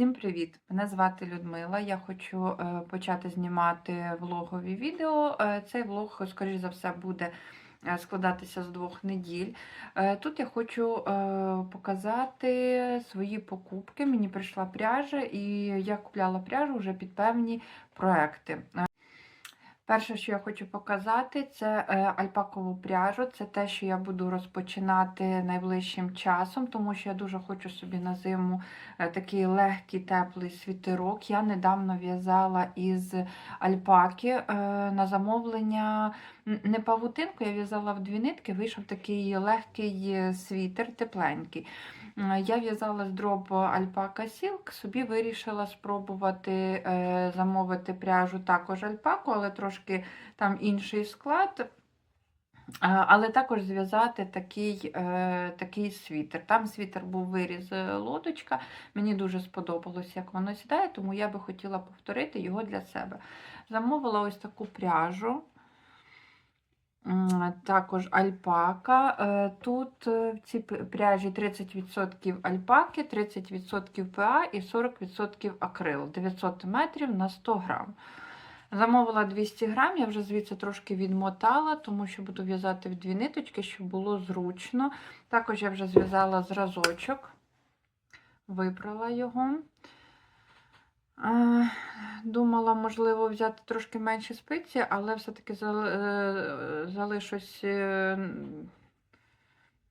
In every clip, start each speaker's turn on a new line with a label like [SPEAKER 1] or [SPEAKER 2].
[SPEAKER 1] Всім привіт! Мене звати Людмила. Я хочу е, почати знімати влогові відео. Е, Цей влог, скоріш за все, буде е, складатися з двох неділь. Тут я хочу показати свої покупки. Мені прийшла пряжа, і я купляла пряжу вже під певні проекти. Перше, що я хочу показати, це е, альпакову пряжу. Це те, що я буду розпочинати найближчим часом, тому що я дуже хочу собі на зиму е, такий легкий теплий світерок. Я недавно в'язала із альпаки е, на замовлення не павутинку, я в'язала в дві нитки, вийшов такий легкий світер, тепленький. Я в'язала з дроп альпака Silk, собі вирішила спробувати замовити пряжу також альпаку, але трошки там інший склад. Але також зв'язати такий, е, такий світер. Там світер був виріз е, лодочка. Мені дуже сподобалось, як воно сідає, тому я би хотіла повторити його для себе. Замовила ось таку пряжу. Також альпака. Е, Тут е, в цій пряжі 30% альпаки, 30% ПА і 40% акрил. 900 метрів на 100 грам. Замовила 200 грам, я вже звідси трошки відмотала, тому що буду в'язати в дві ниточки, щоб було зручно. Також я вже зв'язала зразочок, вибрала його. Думала, можливо, взяти трошки менші спиці, але все-таки е, залишусь е,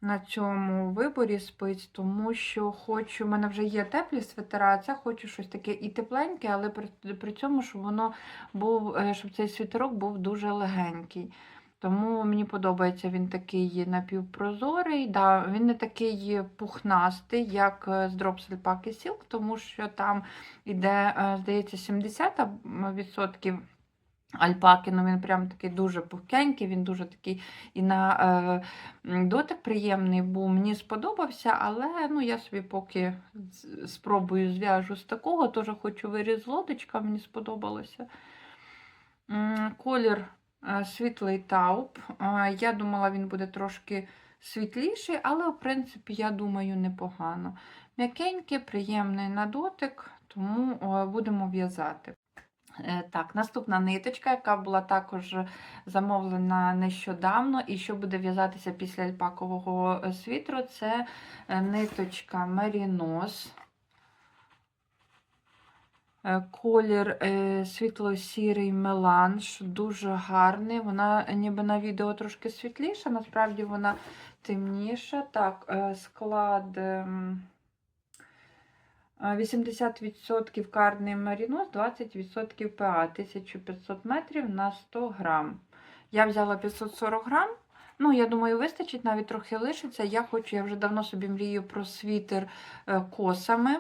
[SPEAKER 1] на цьому виборі спиць, тому що хочу, в мене вже є теплі свитера, це хочу щось таке і тепленьке, але при, при цьому, щоб воно був, е, щоб цей світерок був дуже легенький. Тому мені подобається він такий напівпрозорий. Да, він не такий пухнастий, як е, з Drops Alpaca Silk, тому що там іде, е, здається, 70% альпаки, ну він прям такий дуже пухкенький, він дуже такий і на е, дотик приємний був. Мені сподобався, але ну, я собі поки спробую зв'яжу з такого, теж хочу виріз лодочка, мені сподобалося. Колір е, світлий тауп. Е, Я думала, він буде трошки світліший, але, в принципі, я думаю, непогано. М'якенький, приємний на дотик, тому е, будемо в'язати. Е, Так, наступна ниточка, яка була також замовлена нещодавно, і що буде в'язатися після альпакового е, світру, це е, ниточка. Е, Колір світло-сірий меланж, дуже гарний. Вона ніби на відео трошки світліша, насправді вона темніша. Так, склад ем, 80% карний марінос, 20% ПА, 1500 метрів на 100 грам. Я взяла 540 грам. Ну, я думаю, вистачить, навіть трохи лишиться. Я хочу, я вже давно собі мрію про світер е, косами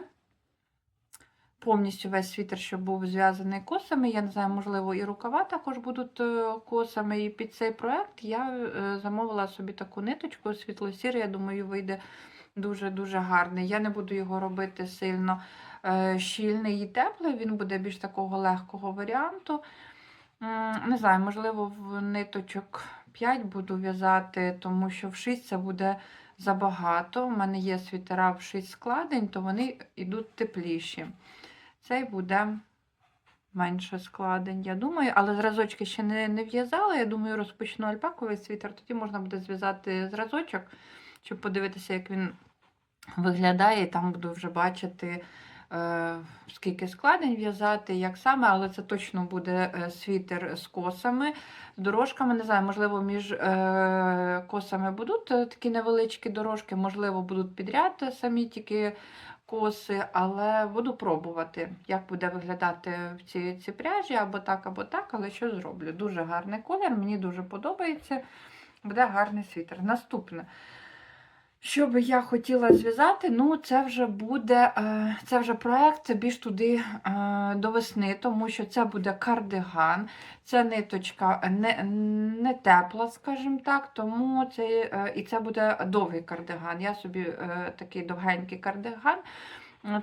[SPEAKER 1] повністю весь світер, щоб був зв'язаний косами. Я не знаю, можливо, і рукава також будуть е, косами. І під цей проект я е, замовила собі таку ниточку світло-сірий, я думаю, вийде дуже-дуже гарний. Я не буду його робити сильно е, щільний і теплий, він буде більш такого легкого варіанту. Не знаю, можливо, в ниточок 5 буду в'язати, тому що в 6 це буде забагато. У мене є світера в 6 складень, то вони йдуть тепліші. Цей буде менше складень, я думаю, але зразочки ще не, не в'язала. Я думаю, розпочну альпаковий світер, тоді можна буде зв'язати зразочок, щоб подивитися, як він виглядає, і там буду вже бачити, е, скільки складень в'язати, як саме, але це точно буде е, світер з косами, дорожками. Не знаю, можливо, між е, косами будуть такі невеличкі дорожки, можливо, будуть підряд самі тільки коси, але буду пробувати, як буде виглядати в цій, цій пряжі, або так, або так, але що зроблю. Дуже гарний колір, мені дуже подобається. Буде гарний світер. Наступне. Що би я хотіла зв'язати, ну це вже буде е, це вже проект більш туди е, до весни, тому що це буде кардиган, це ниточка не, не тепла, скажімо так, тому це е, і це буде довгий кардиган. Я собі такий довгенький кардиган.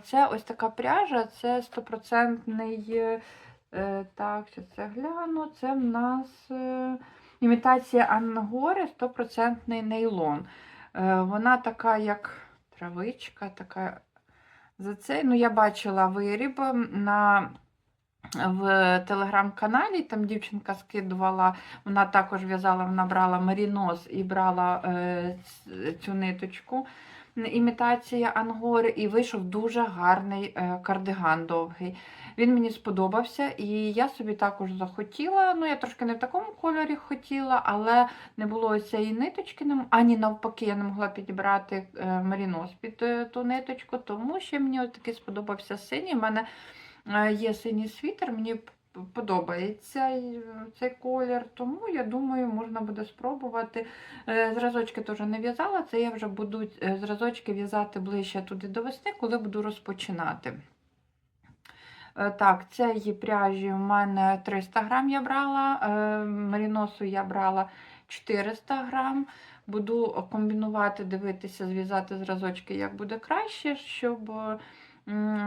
[SPEAKER 1] Це ось така пряжа, це стопроцентний. Так, що це гляну. Це в нас імітація ангори, стопроцентний нейлон. Е, Вона така, як травичка, така за цей. Ну, я бачила виріб на. В телеграм-каналі там дівчинка скидувала, вона також в'язала, вона брала марінос і брала е, цю ниточку, імітація ангори, і вийшов дуже гарний е, кардиган довгий. Він мені сподобався, і я собі також захотіла. Ну, я трошки не в такому кольорі хотіла, але не було цієї ниточки, ані навпаки, я не могла підібрати е, марінос під е, ту ниточку, тому що мені от такий сподобався синій. У мене є синій світер, мені подобається е, цей колір, тому я думаю, можна буде спробувати. Е, Зразочки теж не в'язала, це я вже буду е, зразочки в'язати ближче туди до весни, коли буду розпочинати. Так, цієї пряжі у мене 300 грам я брала, маріносу я брала 400 грам. Буду комбінувати, дивитися, зв'язати зразочки, як буде краще, щоб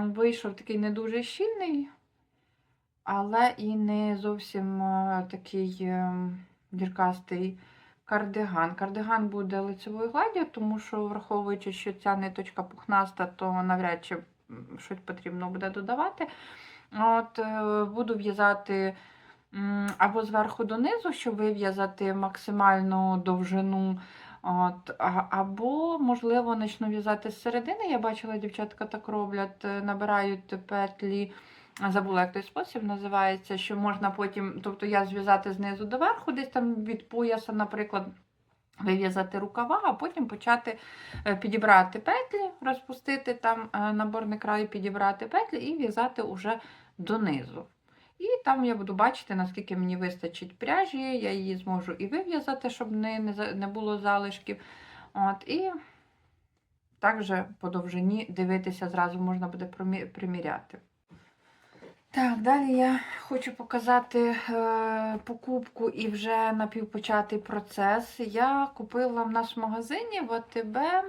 [SPEAKER 1] вийшов такий не дуже щільний, але і не зовсім е, такий е, діркастий кардиган. Кардиган буде лицевою гладдю, тому що, враховуючи, що ця ниточка пухнаста, то навряд чи щось потрібно буде додавати. От, е, буду в'язати або зверху донизу, щоб вив'язати максимальну довжину. От, або, можливо, почну в'язати з середини. Я бачила, дівчатка так роблять, е, набирають петлі. Забула, як той спосіб називається, що можна потім, тобто я зв'язати знизу до верху, десь там від пояса, наприклад, вив'язати рукава, а потім почати е, підібрати петлі, розпустити там е, наборний край, підібрати петлі і в'язати уже донизу. І там я буду бачити, наскільки мені вистачить пряжі, я її зможу і вив'язати, щоб не, не, було залишків. От, і також по довжині дивитися, зразу можна буде приміряти. Так, далі я хочу показати е, покупку і вже напівпочатий процес. Я купила в в магазині в АТБ. е,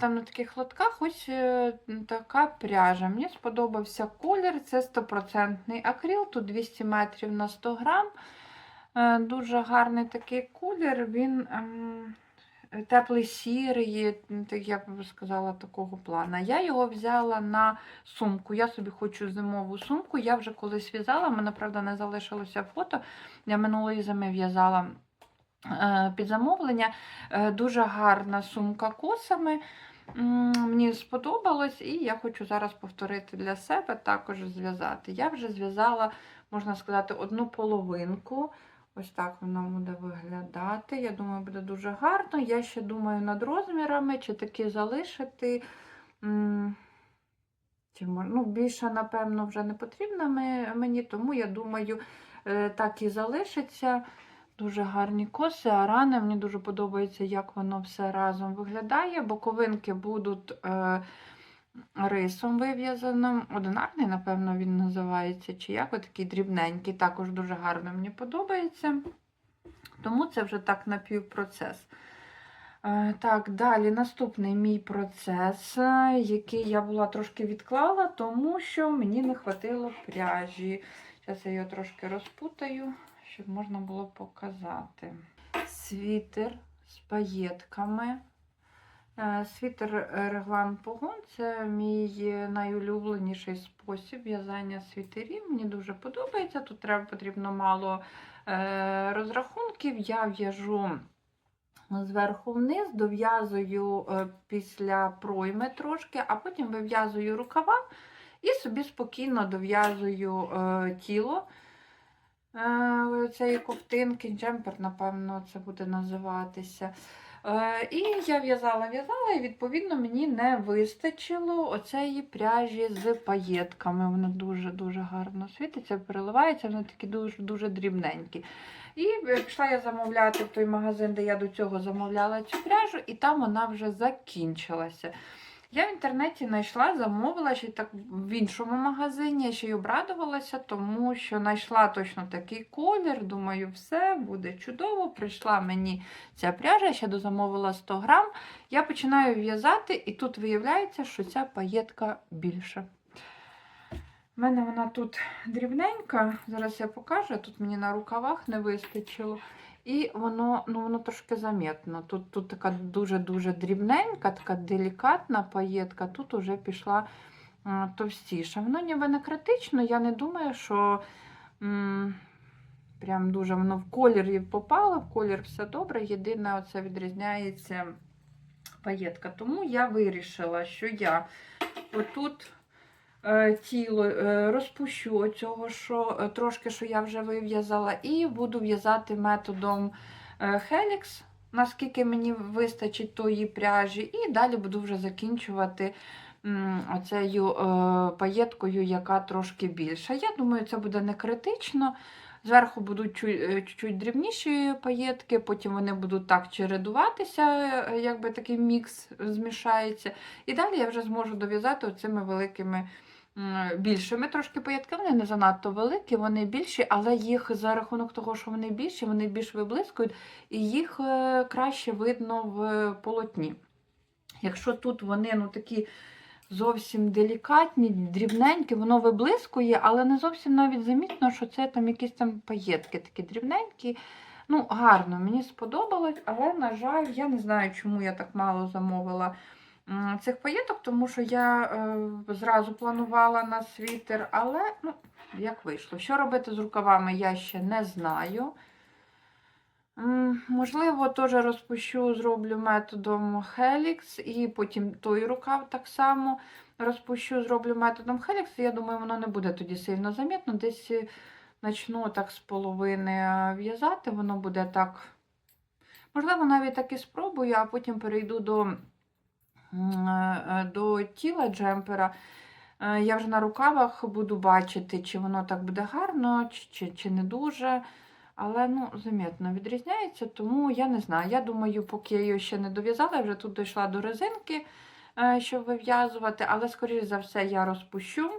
[SPEAKER 1] Там на таких лотках ось е, така пряжа. Мені сподобався колір. Це 100% акрил, тут 200 метрів на 100 грам. Дуже гарний такий колір. Він ем, теплий сірий, я б сказала, такого плана. Я його взяла на сумку. Я собі хочу зимову сумку. Я вже колись в'язала, мене, правда, не залишилося фото. Я минулої зими в'язала е, під замовлення. Е, Дуже гарна сумка косами. Мені сподобалось, і я хочу зараз повторити для себе, також зв'язати. Я вже зв'язала, можна сказати, одну половинку. Ось так воно буде виглядати. Я думаю, буде дуже гарно. Я ще думаю над розмірами, чи таки залишити. Чи ну, більше, напевно, вже не потрібно мені, тому я думаю, е, так і залишиться. Дуже гарні коси, а рани. Мені дуже подобається, як воно все разом виглядає. Боковинки будуть е, рисом вив'язаним. Одинарний, напевно, він називається, чи як такий дрібненький. Також дуже гарно мені подобається. Тому це вже так напівпроцес. Е, Так, далі наступний мій процес, е, який я була трошки відклала, тому що мені не хватило пряжі. Зараз я його трошки розпутаю, щоб можна було показати. Світер з паєтками. Е, Світер е, реглан погон це мій найулюбленіший спосіб в'язання світерів. Мені дуже подобається. Тут треба потрібно мало е, розрахунків. Я в'яжу зверху вниз, дов'язую е, після пройми трошки, а потім вив'язую рукава і собі спокійно дов'язую е, тіло е, цієї ковтинки, джемпер, напевно, це буде називатися. Е, І я в'язала, в'язала, і відповідно мені не вистачило оцеї пряжі з паєтками. Вона дуже-дуже гарно світиться, переливається, вони такі дуже дуже дрібненькі. І пішла я замовляти в той магазин, де я до цього замовляла цю пряжу, і там вона вже закінчилася. Я в інтернеті знайшла, замовила ще так в іншому магазині, я ще й обрадувалася, тому що знайшла точно такий колір. Думаю, все буде чудово. Прийшла мені ця пряжа, ще дозамовила 100 грам. Я починаю в'язати, і тут виявляється, що ця паєтка більша. У мене вона тут дрібненька, зараз я покажу, тут мені на рукавах не вистачило. І воно ну, воно трошки замітно. Тут, тут така дуже-дуже дрібненька, така делікатна паєтка, тут уже пішла товстіша. Воно ніби не критично, я не думаю, що м, прям дуже воно в колір попало, в колір все добре. Єдине, оце відрізняється паєтка. Тому я вирішила, що я отут тіло е, розпущу цього, що е, трошки, що я вже вив'язала, і буду в'язати методом е, Helix, наскільки мені вистачить тої пряжі, і далі буду вже закінчувати оцею е, паєткою, яка трошки більша. Я думаю, це буде не критично. Зверху будуть е, чуть-чуть дрібніші паєтки, потім вони будуть так чередуватися, е, якби такий мікс змішається. І далі я вже зможу дов'язати оцими великими більшими трошки паєтками. Вони не занадто великі, вони більші, але їх за рахунок того, що вони більші, вони більш виблискують, і їх е, краще видно в полотні. Якщо тут вони ну, такі зовсім делікатні, дрібненькі, воно виблискує, але не зовсім навіть замітно, що це там якісь там паєтки такі дрібненькі. Ну, гарно, мені сподобалось, але, на жаль, я не знаю, чому я так мало замовила цих паєток, тому що я е, зразу планувала на світер, але ну, як вийшло. Що робити з рукавами, я ще не знаю. Можливо, теж розпущу, зроблю методом Helix, і потім той рукав так само розпущу, зроблю методом Helix. Я думаю, воно не буде тоді сильно замітно. Десь е, почну так з половини е, в'язати, воно буде так. Можливо, навіть так і спробую, а потім перейду до, е, е, до тіла джемпера. Е, Я вже на рукавах буду бачити, чи воно так буде гарно, чи, чи, чи не дуже. Але ну, замітно відрізняється, тому я не знаю. Я думаю, поки я її ще не дов'язала, я вже тут дійшла до резинки, е, щоб вив'язувати, але, скоріш за все, я розпущу.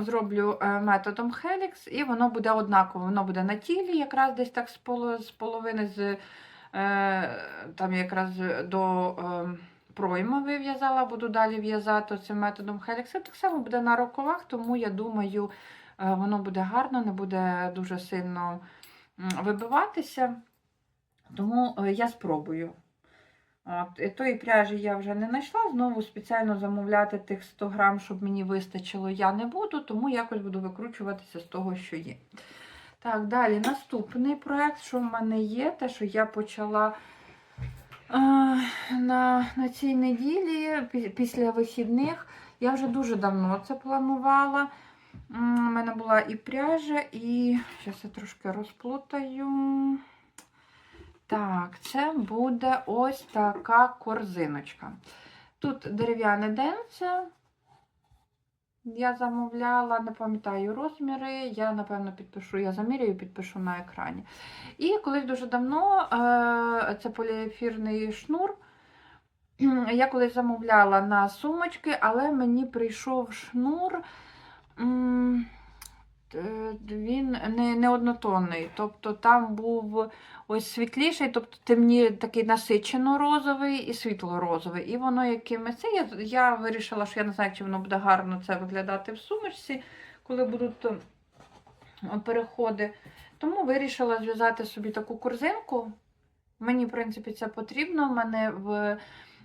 [SPEAKER 1] Зроблю е, методом Helix, і воно буде однаково. Воно буде на тілі, якраз десь так з половини, з, е, там якраз до пройми вив'язала, буду далі в'язати цим методом Helix. І так само буде на рукавах, тому я думаю, воно буде гарно, не буде дуже сильно вибиватися. Тому е, я спробую. От, тої пряжі я вже не знайшла. Знову спеціально замовляти тих 100 грам, щоб мені вистачило, я не буду, тому якось буду викручуватися з того, що є. Так, далі наступний проєкт, що в мене є, те, що я почала е, на, на цій неділі, після вихідних. Я вже дуже давно це планувала. У мене була і пряжа, і зараз я трошки розплутаю. Так, це буде ось така корзиночка. Тут дерев'яне денце. Я замовляла, не пам'ятаю розміри. Я, напевно, підпишу, я замірюю, підпишу на екрані. І колись дуже давно е, це поліефірний шнур. Я колись замовляла на сумочки, але мені прийшов шнур. Він не, не однотонний. Тобто там був ось світліший, тобто темні такий насичено розовий і світло-розовий. І воно якимось. це Я, я вирішила, що я не знаю, чи воно буде гарно це виглядати в сумочці, коли будуть переходи. Тому вирішила зв'язати собі таку корзинку. Мені, в принципі, це потрібно. У мене в,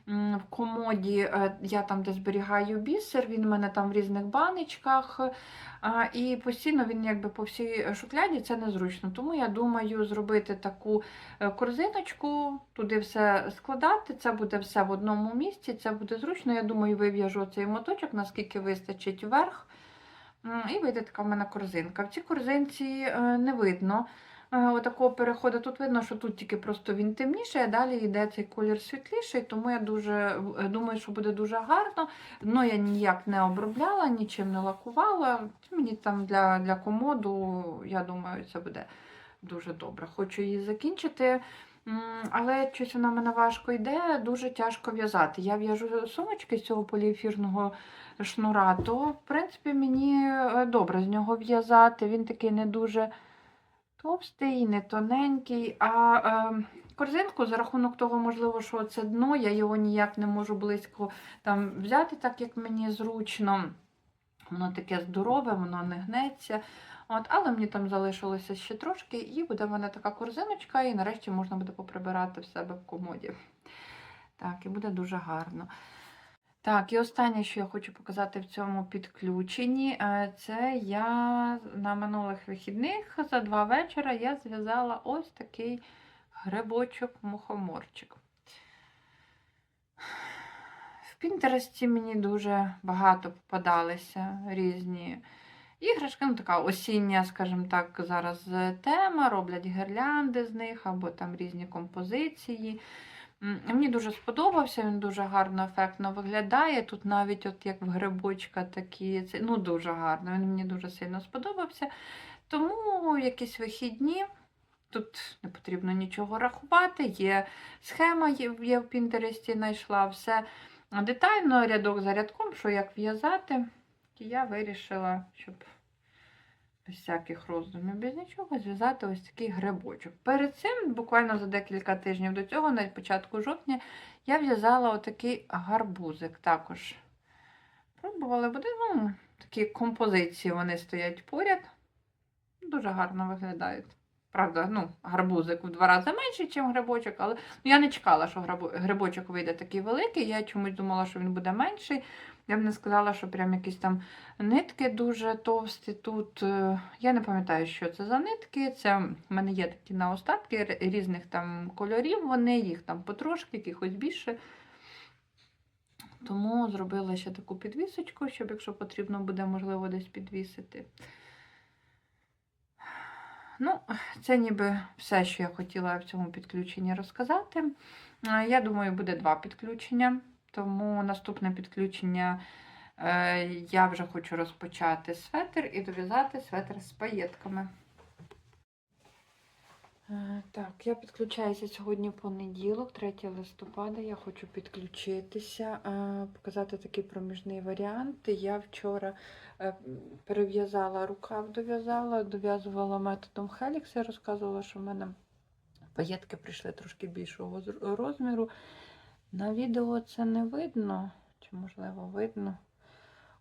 [SPEAKER 1] в комоді е, я там, де зберігаю бісер, він у мене там в різних баночках. І постійно він якби по всій шухляді це незручно. Тому я думаю зробити таку е, корзиночку, туди все складати. Це буде все в одному місці, це буде зручно. Я думаю, вив'яжу цей моточок, наскільки вистачить вверх. І вийде така в мене корзинка. В цій корзинці е, не видно е, отакого переходу. Тут видно, що тут тільки просто він темніший, а далі йде цей колір світліший, тому я дуже е, думаю, що буде дуже гарно. Дно я ніяк не обробляла, нічим не лакувала. Мені там для, для комоду, я думаю, це буде дуже добре. Хочу її закінчити. Але щось вона мене важко йде, дуже тяжко в'язати. Я в'яжу сумочки з цього поліефірного шнура, то, в принципі, мені е, добре з нього в'язати. Він такий не дуже товстий, не тоненький. А е, корзинку за рахунок того, можливо, що це дно, я його ніяк не можу близько там взяти, так як мені зручно. Воно таке здорове, воно не гнеться. От, але мені там залишилося ще трошки, і буде в мене така корзиночка, і нарешті можна буде поприбирати в себе в комоді. Так, і буде дуже гарно. Так, і останнє, що я хочу показати в цьому підключенні, е, це я на минулих вихідних за два вечора я зв'язала ось такий грибочок-мухоморчик. В Пінтересті мені дуже багато попадалися різні іграшки. Ну, така осіння, скажімо так, зараз е, тема, роблять гірлянди з них або там різні композиції. Мені дуже сподобався, він дуже гарно, ефектно виглядає. Тут навіть от як в грибочка такі, ну дуже гарно, він мені дуже сильно сподобався. Тому якісь вихідні. Тут не потрібно нічого рахувати, є схема, я в Пінтересті знайшла все детально, рядок за рядком, що як в'язати. І я вирішила, щоб без всяких роздумів, без нічого, зв'язати ось такий грибочок. Перед цим, буквально за декілька тижнів до цього, на початку жовтня, я в'язала отакий гарбузик також. Пробували буде, ну, такі композиції вони стоять поряд. Дуже гарно виглядають. Правда, ну, гарбузик в два рази менший, ніж грибочок, але ну, я не чекала, що грибочок вийде такий великий. Я чомусь думала, що він буде менший. Я б не сказала, що прям якісь там нитки дуже товсті тут. е, Я не пам'ятаю, що це за нитки. Це в мене є такі на остатки різних там кольорів, вони, їх там потрошки, якихось більше. Тому зробила ще таку підвісочку, щоб, якщо потрібно буде, можливо, десь підвісити. Ну, це ніби все, що я хотіла в цьому підключенні розказати. Е, Я думаю, буде два підключення, тому наступне підключення е, я вже хочу розпочати светр і дов'язати светр з паєтками. Е, Так, я підключаюся сьогодні понеділок, 3 листопада. Я хочу підключитися, е, показати такий проміжний варіант. Я вчора е, перев'язала рукав, дов'язала, дов'язувала методом Helix. Я розказувала, що в мене паєтки прийшли трошки більшого розміру. На відео це не видно, чи можливо видно.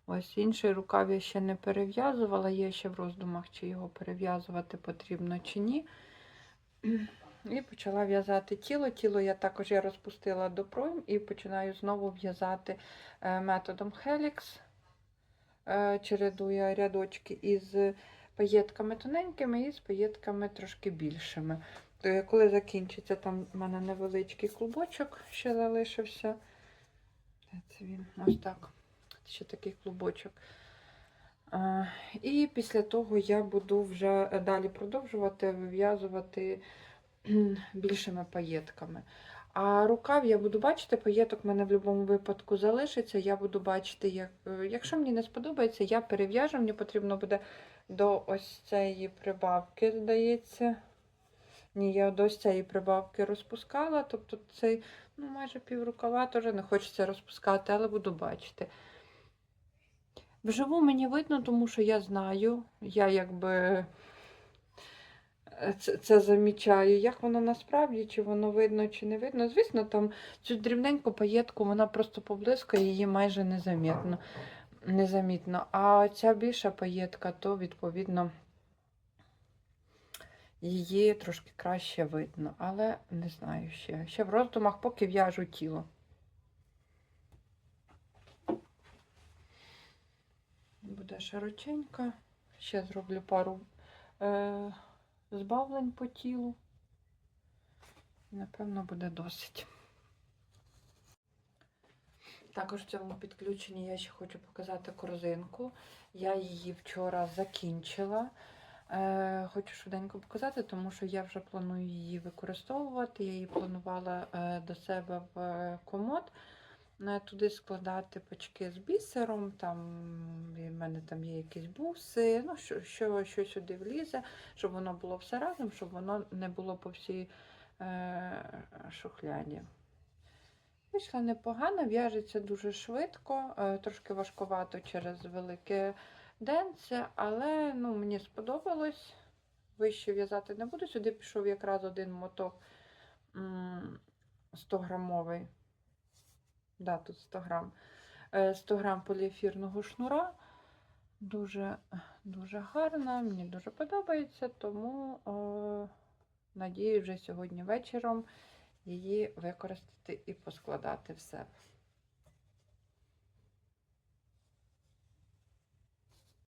[SPEAKER 1] Ось інший рукав я ще не перев'язувала, є ще в роздумах, чи його перев'язувати потрібно чи ні. І почала в'язати тіло. Тіло я також я розпустила до пройм і починаю знову в'язати е, методом Helix. Е, Чередую рядочки із паєтками тоненькими і з паєтками трошки більшими. Я коли закінчиться, там в мене невеличкий клубочок ще залишився. Це він? Ось так. Ще такий клубочок. Е, І після того я буду вже далі продовжувати вив'язувати більшими паєтками. А рукав я буду бачити, паєток в мене в будь-якому випадку залишиться. Я буду бачити, як, е, якщо мені не сподобається, я перев'яжу. Мені потрібно буде до ось цієї прибавки, здається. Ні, я до цієї прибавки розпускала, тобто цей, ну, майже пів рукава теж не хочеться розпускати, але буду бачити. Вживу мені видно, тому що я знаю, я якби е, це, це замічаю, як воно насправді, чи воно видно, чи не видно. Звісно, там цю дрібненьку паєтку вона просто поблискає, її майже незамітно. незамітно. А ця більша паєтка, то відповідно її трошки краще видно. Але не знаю ще. Ще в роздумах, поки в'яжу тіло. Буде широченька. Ще зроблю пару е, збавлень по тілу. Напевно, буде досить. Також в цьому підключенні я ще хочу показати корзинку. Я її вчора закінчила. Е, хочу швиденько показати, тому що я вже планую її використовувати. Я її планувала е, до себе в комод. е, Туди складати пачки з бісером, там в мене там є якісь буси, ну, що, що, що сюди влізе, щоб воно було все разом, щоб воно не було по всій е, шухляді. Вийшла непогано, в'яжеться дуже швидко, е, трошки важкувато через велике денце, але ну, мені сподобалось. Вище в'язати не буду. Сюди пішов якраз один моток 100 грамовий. Да, тут 100 грам. Е, 100 грам поліефірного шнура. Дуже, дуже гарна, мені дуже подобається, тому е, надію вже сьогодні вечором її використати і поскладати в себе.